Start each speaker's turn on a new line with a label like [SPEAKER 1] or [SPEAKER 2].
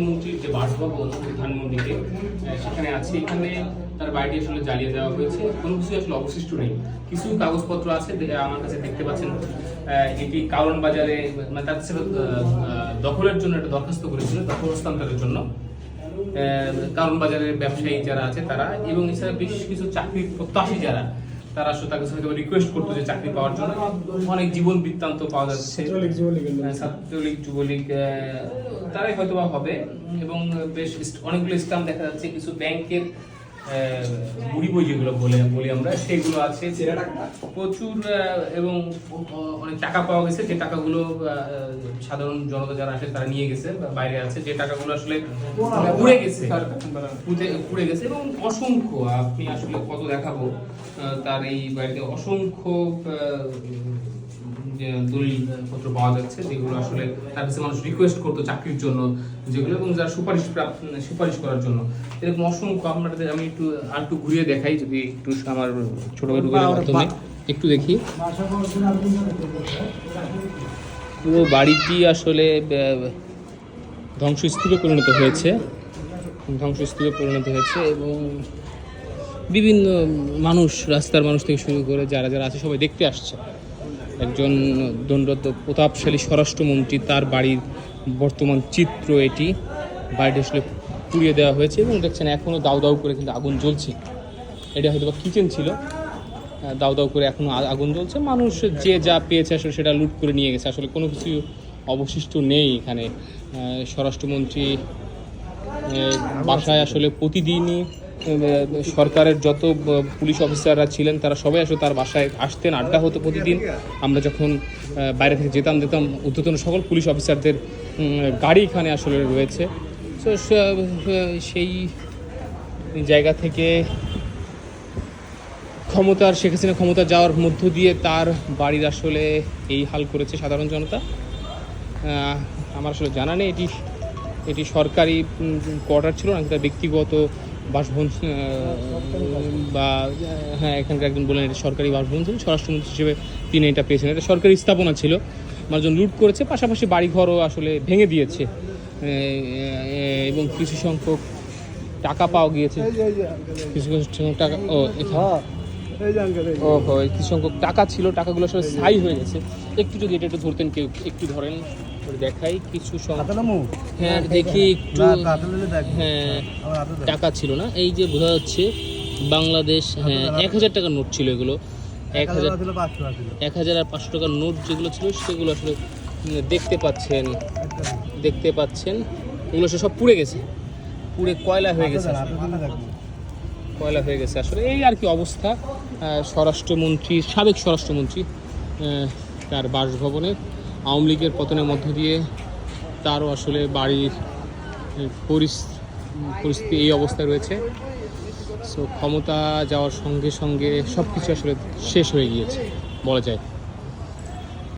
[SPEAKER 1] স্বরাষ্ট্রমন্ত্রীর যে বাসভবন ধানমন্ডিতে সেখানে আছে। এখানে তার বাড়িটি আসলে জ্বালিয়ে দেওয়া হয়েছে। কোনো কিছু আসলে অবশিষ্ট নেই। কিছু কাগজপত্র আছে আমার কাছে দেখতে পাচ্ছেন। এটি কারণ বাজারে মানে তার দখলের জন্য একটা দরখাস্ত করেছিল, দখল হস্তান্তরের জন্য। কারণ বাজারের ব্যবসায়ী যারা আছে তারা, এবং এছাড়া বেশ কিছু চাকরির প্রত্যাশী যারা তারা আসলে তার কাছে হয়তো রিকোয়েস্ট করতো যে চাকরি পাওয়ার জন্য। অনেক জীবন বৃত্তান্ত পাওয়া যাচ্ছে।
[SPEAKER 2] ছাত্রলীগ
[SPEAKER 1] যুবলীগ তারাই হয়তো হবে। এবং বেশ অনেকগুলো স্ক্যাম দেখা যাচ্ছে। কিছু ব্যাংকের মুড়ি বই যেগুলো বলে, বলি আমরা, সেগুলো আছে প্রচুর এবং অনেক টাকা পাওয়া গেছে, যে টাকাগুলো সাধারণ জনতা যারা আসে, তারা নিয়ে গেছে বাইরে আছে, যে টাকাগুলো আসলে উড়ে গেছে পুড়ে গেছে, এবং অসংখ্য, আপনি আসলে কত দেখাবো তার এই বাড়িতে অসংখ্য আহ, যে দলিল পত্র পাওয়া যাচ্ছে যেগুলো আসলে তার কাছে মানুষ রিকোয়েস্ট করতো চাকরির জন্য যেগুলো এবং যারা সুপারিশ প্রাপ্ত সুপারিশ করার জন্য। এরকম অসংখ্য আপনাদের আমি একটু আর একটু ঘুরিয়ে দেখাই যদি একটু আমার ছোট মাধ্যমে। একটু দেখি। পুরো বাড়িটি আসলে ধ্বংসস্তূপে পরিণত হয়েছে। ধ্বংসস্তূপে পরিণত হয়েছে এবং বিভিন্ন মানুষ রাস্তার মানুষ থেকে শুরু করে যারা যারা আছে সবাই দেখতে আসছে। একজন দণ্ডত প্রতাপশালী স্বরাষ্ট্রমন্ত্রী, তার বাড়ির বর্তমান চিত্র এটি। বাড়িটি আসলে পুড়িয়ে দেওয়া হয়েছে এবং দেখছেন এখনও দাউ দাউ করে কিন্তু আগুন জ্বলছে। এটা হয়তো বা কিচেন ছিল। দাউ দাউ করে এখনও আগুন জ্বলছে। মানুষ যে যা পেয়েছে আসলে সেটা লুট করে নিয়ে গেছে। আসলে কোনো কিছু অবশিষ্ট নেই এখানে। স্বরাষ্ট্রমন্ত্রী বাসায় আসলে প্রতিদিনই সরকারের যত পুলিশ অফিসাররা ছিলেন, তারা সবাই আসলে তার বাসায় আসতেন, আড্ডা হতো প্রতিদিন। আমরা যখন বাইরে থেকে যেতাম যেতাম ঊর্ধ্বতন সকল পুলিশ অফিসারদের গাড়ি এখানে আসলে রয়েছে। তো সেই জায়গা থেকে ক্ষমতার শেখ হাসিনা ক্ষমতা যাওয়ার মধ্য দিয়ে তার বাড়ির আসলে এই হাল করেছে সাধারণ জনতা। আমার আসলে জানা নেই, এটি এটি সরকারি কোয়ার্টার ছিল না ব্যক্তিগত বাসভবন বা হ্যাঁ এখানকার একজন বললেন এটা সরকারি বাসভবন ছিল স্বরাষ্ট্রমন্ত্রী হিসেবে তিনি এটা পেয়েছেন। এটা সরকারি স্থাপনা ছিল। মানুষজন লুট করেছে পাশাপাশি বাড়িঘরও আসলে ভেঙে দিয়েছে। এবং কিছু সংখ্যক টাকা পাওয়া গিয়েছে। কিছু সংখ্যক টাকা ও
[SPEAKER 2] হ্যাঁ।
[SPEAKER 1] ও কিছু সংখ্যক টাকা ছিল টাকাগুলো আসলে স্থায়ী হয়ে গেছে। একটু যদি এটা একটু ধরতেন কেউ একটু ধরেন। দেখাই কিছু হ্যাঁ দেখি একটু। হ্যাঁ। টাকা ছিল না। এই যে বোঝা যাচ্ছে বাংলাদেশ হ্যাঁ এক হাজার টাকার নোট ছিল এগুলো। এক হাজার। এক হাজার আর পাঁচশো টাকার নোট যেগুলো ছিল সেগুলো আসলে দেখতে পাচ্ছেন। দেখতে পাচ্ছেন। এগুলো সব পুড়ে গেছে। পুড়ে কয়লা হয়ে গেছে। কয়লা হয়ে গেছে আসলে। এই আর কি অবস্থা। স্বরাষ্ট্রমন্ত্রী সাবেক স্বরাষ্ট্রমন্ত্রী তার বাসভবনে। আওয়ামী লীগের পতনের মধ্য দিয়ে তারও আসলে বাড়ির পরিস্থিতি এই অবস্থায় রয়েছে। সো ক্ষমতা যাওয়ার সঙ্গে সঙ্গে সব কিছু আসলে শেষ হয়ে গিয়েছে, বলা যায়।